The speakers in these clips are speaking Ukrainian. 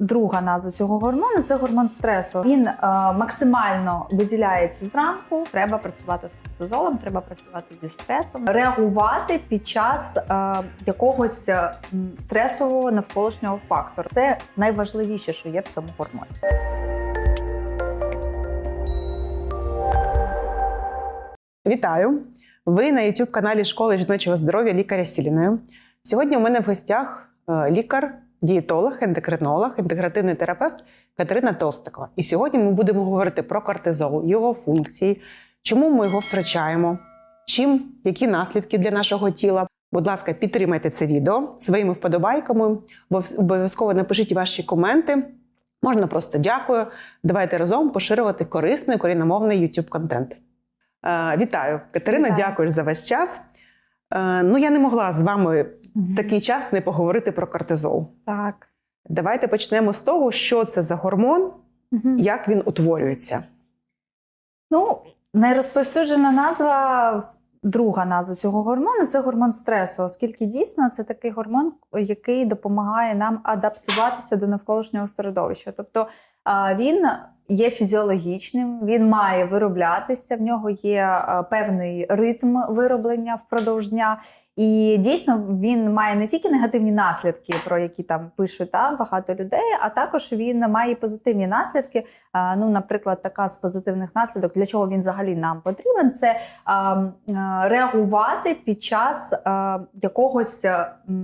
Друга назва цього гормону це гормон стресу. Він е, максимально виділяється зранку. Треба працювати з кортизолом, треба працювати зі стресом, реагувати під час е, якогось е, стресового навколишнього фактору. Це найважливіше, що є в цьому гормоні. Вітаю! Ви на youtube каналі Школи жіночого здоров'я лікаря Сіліною. Сьогодні у мене в гостях е, лікар, дієтолог, ендокринолог, інтегративний терапевт Катерина Толстикова. І сьогодні ми будемо говорити про кортизол, його функції, чому ми його втрачаємо, чим, які наслідки для нашого тіла. Будь ласка, підтримайте це відео своїми вподобайками. Обов- Обов'язково напишіть ваші коменти. Можна просто дякую. Давайте разом поширювати корисний корінномовний youtube контент. Е, Вітаю, Катерина. Вітаю. Дякую за ваш час. Е, Ну, я не могла з вами в такий час не поговорити про кортизол. Так. Давайте почнемо з того, що це за гормон, Мгм. як він утворюється. Ну, найрозповсюджена назва, друга назва цього гормону це гормон стресу, оскільки дійсно це такий гормон, який допомагає нам адаптуватися до навколишнього середовища. Тобто він є фізіологічним, він має вироблятися, в нього є певний ритм вироблення впродовж дня. І дійсно він має не тільки негативні наслідки, про які там пишуть та, багато людей, а також він має позитивні наслідки. А, Ну, наприклад, така з позитивних наслідок, для чого він взагалі нам потрібен, це а, реагувати під час а, якогось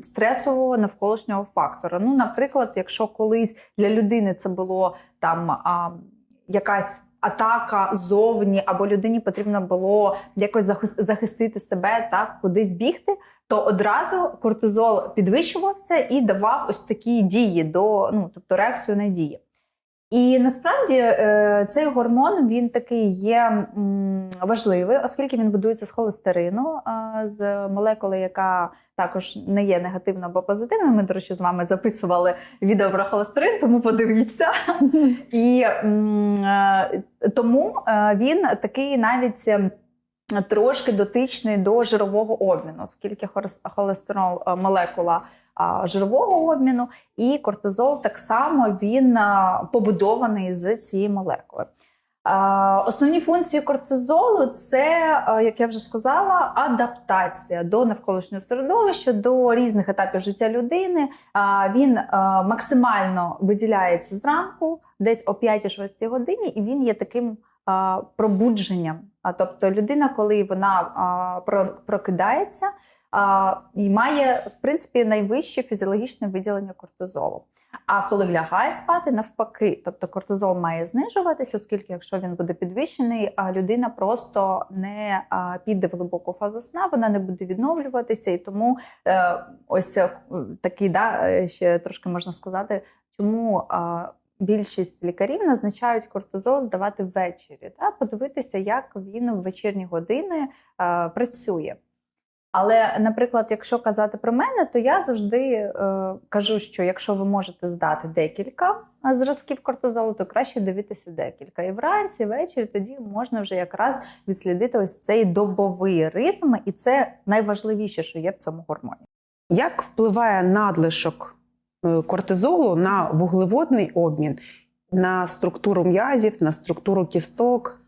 стресового навколишнього фактора. Ну, наприклад, якщо колись для людини це було там а, якась. Атака ззовні, або людині потрібно було якось захис- захистити себе, так кудись бігти, то одразу кортизол підвищувався і давав ось такі дії до ну, тобто реакцію на дії. І насправді е, цей гормон він такий є важливий, оскільки він будується з холестерину, з молекули, яка також не є негативно або позитивною. Ми, до речі, з вами записували відео про холестерин, тому подивіться. І е, тому е, він такий навіть. Трошки дотичний до жирового обміну, оскільки холестерол е, молекула жирового обміну, і кортизол так само він побудований з цієї молекули. Основні функції кортизолу це, як я вже сказала, адаптація до навколишнього середовища, до різних етапів життя людини. Він максимально виділяється зранку, десь о 5-6 годині, і він є таким пробудженням. А тобто людина, коли вона а, прокидається, а, і має в принципі найвище фізіологічне виділення кортизолу. А коли лягає спати, навпаки, тобто кортизол має знижуватися, оскільки якщо він буде підвищений, а людина просто не піде в глибоку фазу сна, вона не буде відновлюватися, і тому е, ось е, такий да, е, ще трошки можна сказати, чому. Більшість лікарів назначають кортизол здавати ввечері, та подивитися, як він в вечірні години е, працює. Але, наприклад, якщо казати про мене, то я завжди е, кажу, що якщо ви можете здати декілька е, зразків кортизолу, то краще дивитися декілька. І вранці, і ввечері тоді можна вже якраз відслідити ось цей добовий ритм, і це найважливіше, що є в цьому гормоні. Як впливає надлишок кортизолу на вуглеводний обмін, на структуру м'язів, на структуру кісток?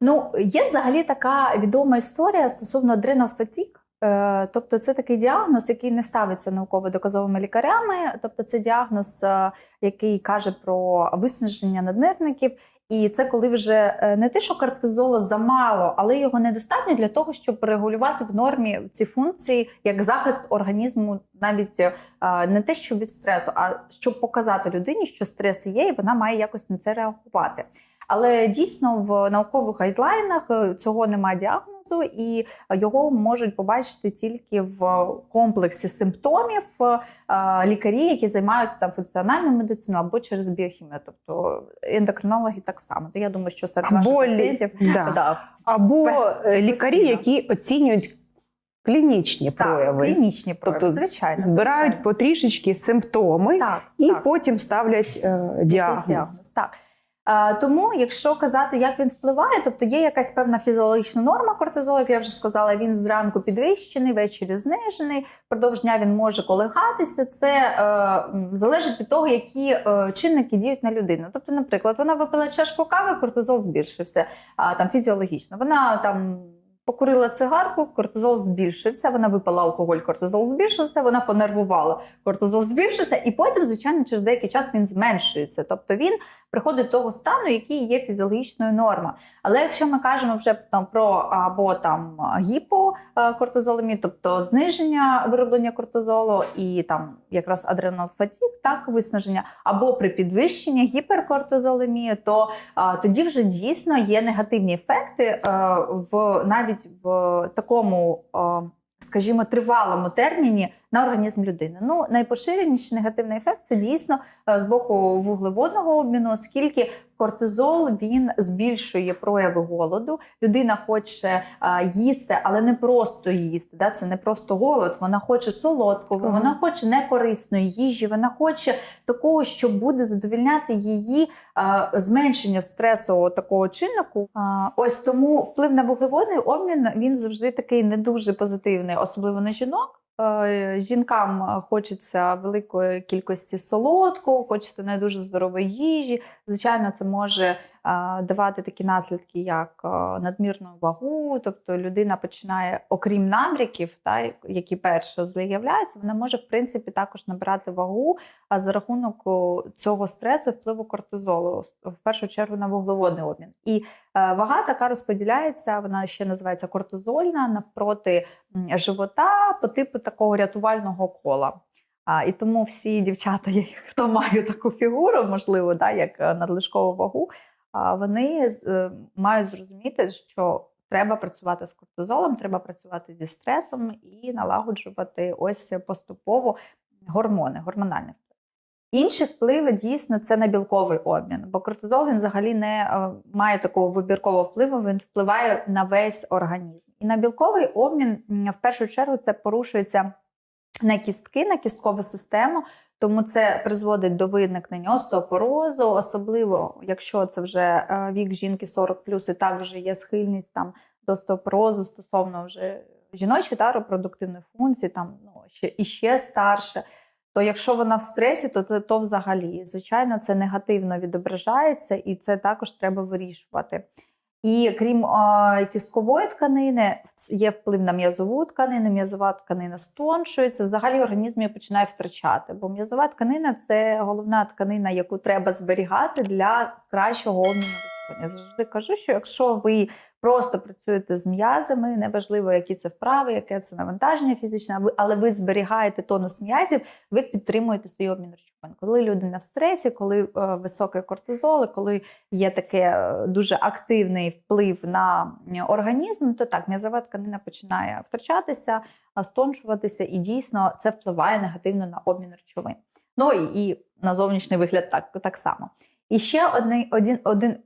Ну, є взагалі така відома історія стосовно адренофатік. Е, Тобто, це такий діагноз, який не ставиться науково-доказовими лікарями. Тобто, це діагноз, е, який каже про виснаження наднирників. І це коли вже е, не те, що кортизолу замало, але його недостатньо для того, щоб регулювати в нормі ці функції як захист організму, навіть е, не те, що від стресу, а щоб показати людині, що стрес є, і вона має якось на це реагувати. Але дійсно в наукових гайдлайнах е, цього немає діагнозу, і його можуть побачити тільки в комплексі симптомів е, лікарі, які займаються там функціональною медициною або через біохімію, тобто ендокринологи так само. То я думаю, що серед лі- пацієнтів Да. да, Або е, лікарі, які оцінюють клінічні так, прояви, клінічні прояви, Тобто звичайно, збирають звичайно. потрішечки симптоми так, і так. потім ставлять е, діагноз. діагноз. Так. А, Тому, якщо казати, як він впливає, тобто є якась певна фізіологічна норма кортизолу, як я вже сказала, він зранку підвищений, ввечері знижений, впродовж дня він може колихатися. Це е, залежить від того, які е, чинники діють на людину. Тобто, наприклад, вона випила чашку кави, кортизол збільшився а, там фізіологічно. Вона там. Покурила цигарку, кортизол збільшився. Вона випила алкоголь, кортизол збільшився. Вона понервувала, кортизол збільшився, і потім, звичайно, через деякий час він зменшується. Тобто він приходить до того стану, який є фізіологічною нормою. Але якщо ми кажемо вже там про або там гіпокортизолемію, тобто зниження вироблення кортизолу і там якраз адреналфатік, так виснаження, або при підвищенні гіперкортизолемії, то а, тоді вже дійсно є негативні ефекти а, в навіть в такому. Скажімо, тривалому терміні на організм людини. Ну, найпоширеніший негативний ефект це дійсно е, з боку вуглеводного обміну, оскільки кортизол він збільшує прояви голоду. Людина хоче е, їсти, але не просто їсти. Да? Це не просто голод. Вона хоче солодкого, Ага. вона хоче некорисної їжі, вона хоче такого, що буде задовільняти її е, зменшення стресового такого чиннику. Ось тому вплив на вуглеводний обмін він завжди такий не дуже позитивний, особливо на жінок. Е, Жінкам хочеться великої кількості солодкого, хочеться не дуже здорової їжі. Звичайно, це може е, давати такі наслідки, як надмірну вагу. Тобто людина починає, окрім намряків, та, які перше з'являються, вона може в принципі також набирати вагу а за рахунок цього стресу впливу кортизолу, в першу чергу на вуглеводний обмін. І е, вага така розподіляється, вона ще називається кортизольна навпроти живота по типу такого рятувального кола. А, і тому всі дівчата, хто має таку фігуру, можливо, да, як е, надлишкову вагу, вони е, мають зрозуміти, що треба працювати з кортизолом, треба працювати зі стресом і налагоджувати ось поступово гормони, гормональний вплив. Інші впливи дійсно це на білковий обмін, бо кортизол він взагалі не е, має такого вибіркового впливу, він впливає на весь організм. І на білковий обмін в першу чергу це порушується на кістки, на кісткову систему, тому це призводить до виникнення остеопорозу, особливо якщо це вже е, вік жінки 40 і так вже є схильність там до остеопорозу стосовно вже жіночої та репродуктивної функції, там ну ще і ще старше. То якщо вона в стресі, то, то, то взагалі, звичайно, це негативно відображається, і це також треба вирішувати. І крім е, кісткової тканини, є вплив на м'язову тканину, м'язова тканина стоншується, взагалі організм її починає втрачати. Бо м'язова тканина це головна тканина, яку треба зберігати для кращого обміну. Я завжди кажу, що якщо ви просто працюєте з м'язами, неважливо, які це вправи, яке це навантаження фізичне, але ви зберігаєте тонус м'язів, ви підтримуєте свій обмін речовин. Коли людина в стресі, коли е, високий кортизол, коли є таке е, дуже активний вплив на організм, то так м'язова тканина починає втрачатися, стоншуватися, і дійсно це впливає негативно на обмін речовин. Ну і, і на зовнішній вигляд так, так само. І ще один, один, один,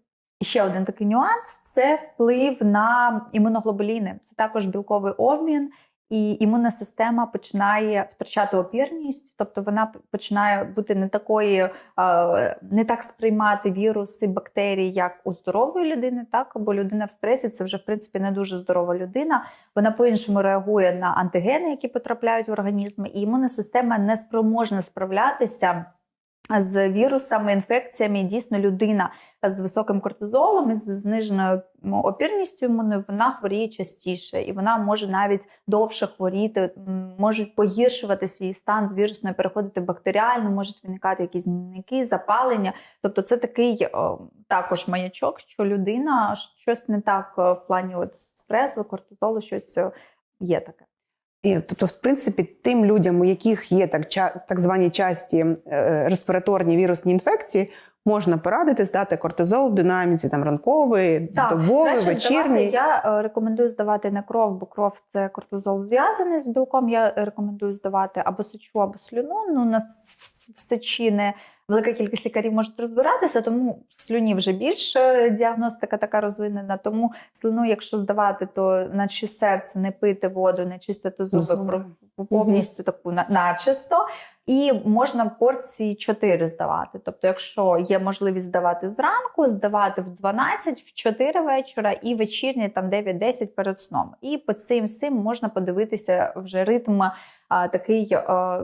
ще один такий нюанс це вплив на імуноглобуліни. Це також білковий обмін. І імунна система починає втрачати опірність, тобто вона починає бути не такою, е, не так сприймати віруси, бактерії, як у здорової людини, так бо людина в стресі це вже в принципі не дуже здорова людина. Вона по-іншому реагує на антигени, які потрапляють в організм, і імунна система не спроможна справлятися з вірусами, інфекціями. Дійсно, людина з високим кортизолом і з зниженою опірністю імунною, вона хворіє частіше, і вона може навіть довше хворіти, можуть погіршуватися її стан з вірусною, переходити в бактеріальну, можуть виникати якісь гнійники, запалення. Тобто, це такий о, також маячок, що людина щось не так е, в плані от стресу, кортизолу, щось е, є таке. І, тобто, в принципі, тим людям, у яких є так, так звані часті е, респіраторні вірусні інфекції, можна порадити здати кортизол в динаміці, там ранковий, добовий, краще вечірній. Здавати, я е, рекомендую здавати не кров, бо кров це кортизол зв'язаний з білком. Я рекомендую здавати або сечу, або слюну. Ну на сечі не велика кількість лікарів можуть розбиратися, тому в слюні вже більш діагностика така розвинена. Тому слину, якщо здавати, то наче серце не пити воду, не чистити зуби повністю таку на- начисто. І можна порції 4 здавати. Тобто, якщо є можливість здавати зранку, здавати в 12, в 4 вечора і вечірні там 9-10 перед сном. І по цим всім можна подивитися вже ритм а, такий. А,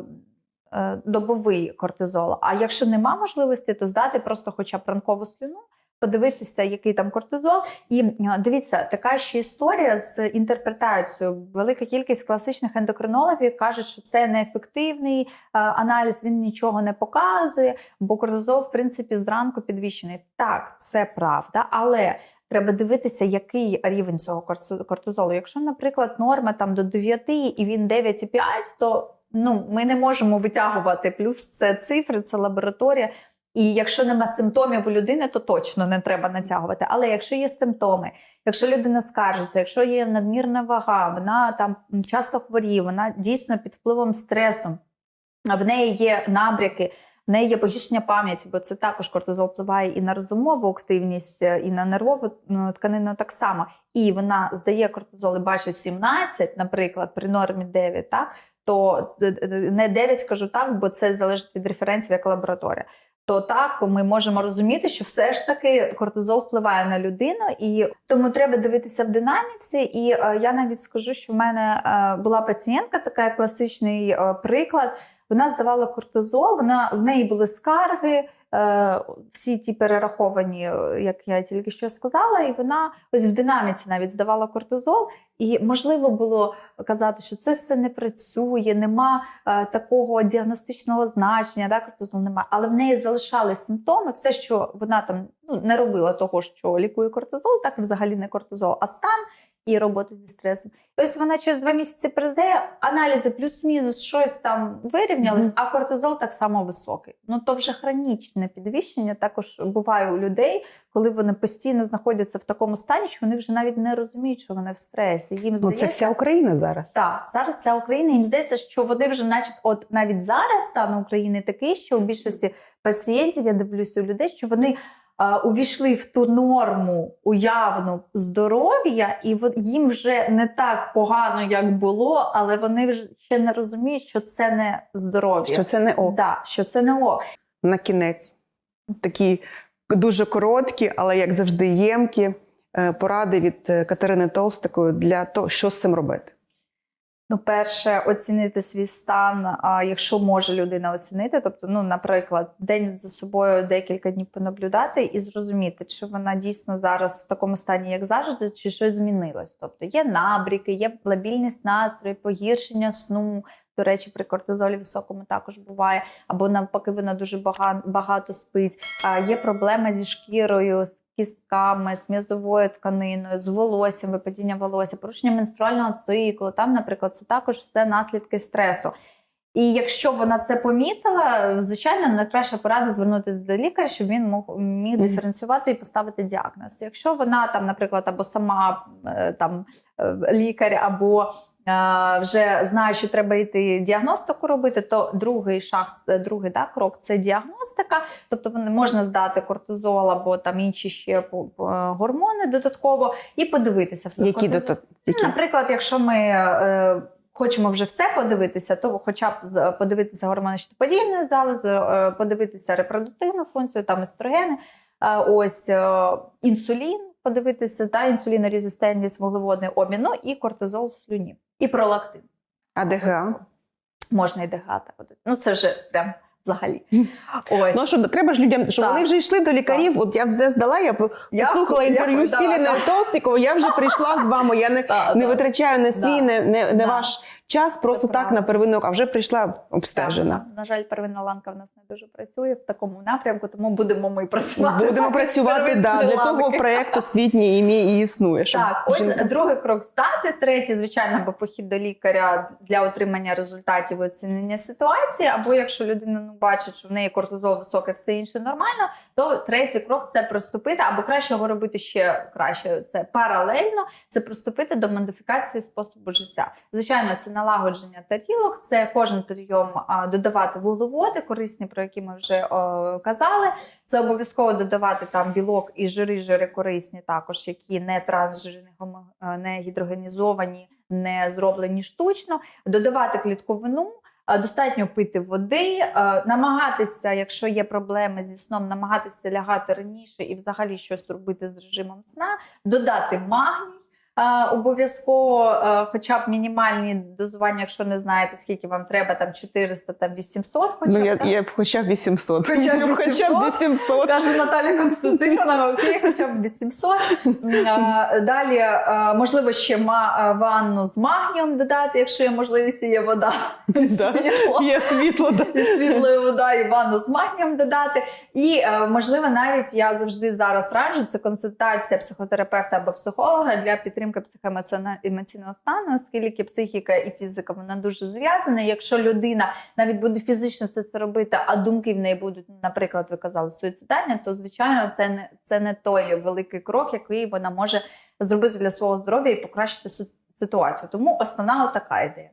Добовий кортизол. А якщо нема можливості, то здати просто хоча б ранкову слюну, подивитися, який там кортизол. І е, дивіться, така ще історія з інтерпретацією. Велика кількість класичних ендокринологів кажуть, що це неефективний е, аналіз, він нічого не показує, бо кортизол, в принципі, зранку підвищений. Так, це правда, але. Треба дивитися, який рівень цього кортизолу. Якщо, наприклад, норма там до 9 і він 9,5, то ну, ми не можемо витягувати. Плюс це цифри, це лабораторія. І якщо нема симптомів у людини, то точно не треба натягувати. Але якщо є симптоми, якщо людина скаржиться, якщо є надмірна вага, вона там часто хворіє, вона дійсно під впливом стресу, в неї є набряки, в неї є погіршення пам'яті, бо це також кортизол впливає і на розумову активність, е, і на нервову ну, тканину так само. І вона здає кортизол і бачить 17, наприклад, при нормі 9, так, то е, е, не 9 скажу так, бо це залежить від референсів як лабораторія. То так ми можемо розуміти, що все ж таки кортизол впливає на людину, і тому треба дивитися в динаміці. І е, я навіть скажу, що в мене е, була пацієнтка, така класичний е, приклад. Вона здавала кортизол, вона в неї були скарги, всі ті перераховані, е, як я тільки що сказала, і вона ось в динаміці навіть здавала кортизол. І можливо було казати, що це все не працює, нема е, такого діагностичного значення, да, кортизол немає. Але в неї залишались симптоми, все, що вона там ну, не робила того, що лікує кортизол, так взагалі не кортизол, а стан і робота зі стресом. І ось вона через два місяці приздає, аналізи плюс-мінус щось там вирівнялось, Мгм. а кортизол так само високий. Ну то вже хронічне підвищення також буває у людей, коли вони постійно знаходяться в такому стані, що вони вже навіть не розуміють, що вони в стресі. Їм Ну, це вся Україна зараз. так, зараз це Україна. Їм здається, що вони вже, начебто, от навіть зараз стан України такий, що у більшості пацієнтів я дивлюся у людей, що вони увійшли в ту норму уявну здоров'я, і їм вже не так погано, як було, але вони вже ще не розуміють, що це не здоров'я. Що це не ок. Да, що це не ок. На кінець такі дуже короткі, але як завжди ємкі е, поради від е, Катерини Толстикої для того, що з цим робити. Ну, перше, оцінити свій стан, а якщо може людина оцінити, тобто, ну, наприклад, день за собою декілька днів понаблюдати і зрозуміти, чи вона дійсно зараз в такому стані, як завжди, чи щось змінилось. Тобто є набріки, є лабільність настрою, погіршення сну. До речі, при кортизолі високому також буває, або навпаки, вона дуже багато, спить. Є проблеми зі шкірою, з кістками, з м'язовою тканиною, з волоссям, випадіння волосся, порушення менструального циклу. Там, наприклад, це також все наслідки стресу. І якщо вона це помітила, звичайно, найкраща порада звернутися до лікаря, щоб він мог міг диференціювати і поставити діагноз. Якщо вона там, наприклад, або сама е, там е, лікар, або вже знає, що треба йти діагностику робити, то другий шаг, другий да, крок це діагностика. Тобто вони можна здати кортизол або там інші ще гормони додатково і подивитися все. Які Кортизол- Ну, які? Наприклад, якщо ми е, хочемо вже все подивитися, то хоча б подивитися гормони щитоподібної залози, е, подивитися репродуктивну функцію, там естрогени, е, ось інсулін, подивитися та інсулінорезистентність, вуглеводний обмін, ну і кортизол в слюні, і пролактин. АДГА. Можна і дегата. Ну це вже прям взагалі. Ось. Ну що треба ж людям, що Так. вони вже йшли до лікарів. От я все здала, я послухала я- інтерв'ю да. Толстіковою, я вже прийшла з вами. Я не, Та, не та. витрачаю не свій, не, не, не ваш час, просто Це так правда. на первинок, а вже прийшла обстежена. Так, на жаль, первинна ланка в нас не дуже працює в такому напрямку, тому будемо ми працювати. Будемо працювати да, для того ланки. проєкт освітній ім'я і існує. щоб Так, ось жінка- другий крок здати. Третій, звичайно, або похід до лікаря для отримання результатів оцінення ситуації. Або якщо людина ну, бачить, що в неї кортизол високий, все інше нормально, то третій крок це приступити, або краще його робити ще краще. Це паралельно, це приступити до модифікації способу життя. Звичайно, це налагодження тарілок. Це кожен прийом додавати вуглеводи, корисні, про які ми вже казали. Це обов'язково додавати там білок і жири, жири корисні, також які не трансжирні, е, не гідрогенізовані, не зроблені штучно. Додавати клітковину. Достатньо пити води, намагатися, якщо є проблеми зі сном, намагатися лягати раніше і взагалі щось робити з режимом сна, додати магній. Обов'язково, е, хоча б мінімальні дозування, якщо не знаєте, скільки вам треба, там 400, там 800, хоча Ну, б, я, так? я б хоча б 800. Хоча б Ну, Хоча б 800. Каже Наталя Константинівна, окей, хоча б 800. Е, Далі, е, можливо, ще е, ванну з магнієм додати, якщо є можливість, є вода. Да. Світло. Є світло. да. І світлої вода і ванну з магнієм додати. І можливо, навіть я завжди зараз раджу це консультація психотерапевта або психолога для підтримки психоемоційного стану, оскільки психіка і фізика вона дуже зв'язана. Якщо людина навіть буде фізично все це робити, а думки в неї будуть, наприклад, ви казали, суїцидальні, то звичайно, це не це не той великий крок, який вона може зробити для свого здоров'я і покращити ситуацію. Тому основна така ідея.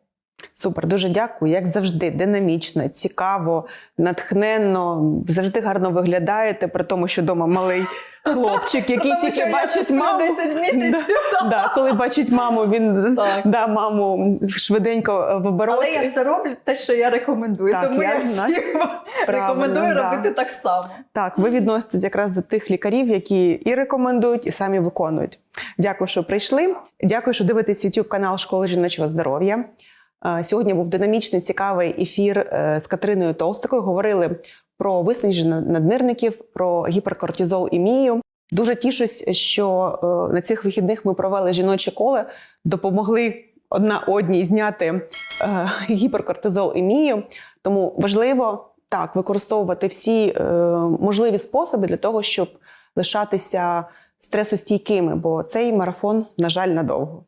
Супер, дуже дякую. Як завжди, динамічно, цікаво, натхненно, завжди гарно виглядаєте, при тому, що вдома малий хлопчик, який Тому тільки бачить маму. 10 місяців. Да, да, коли бачить маму, він Так. да, маму швиденько в оборот. Але я все роблю те, що я рекомендую. Так, тому я я, всім рекомендую да. робити так само. Так, ви відноситесь якраз до тих лікарів, які і рекомендують, і самі виконують. Дякую, що прийшли. Дякую, що дивитесь YouTube канал Школи жіночого здоров'я. Сьогодні був динамічний цікавий ефір е, з Катериною Толстикою. Говорили про виснаження наднирників, про гіперкортизол і мію. Дуже тішусь, що е, на цих вихідних ми провели жіноче коле, допомогли одна одній зняти е, гіперкортизол і мію. Тому важливо так використовувати всі можливі способи для того, щоб лишатися стресостійкими, бо цей марафон, на жаль, надовго.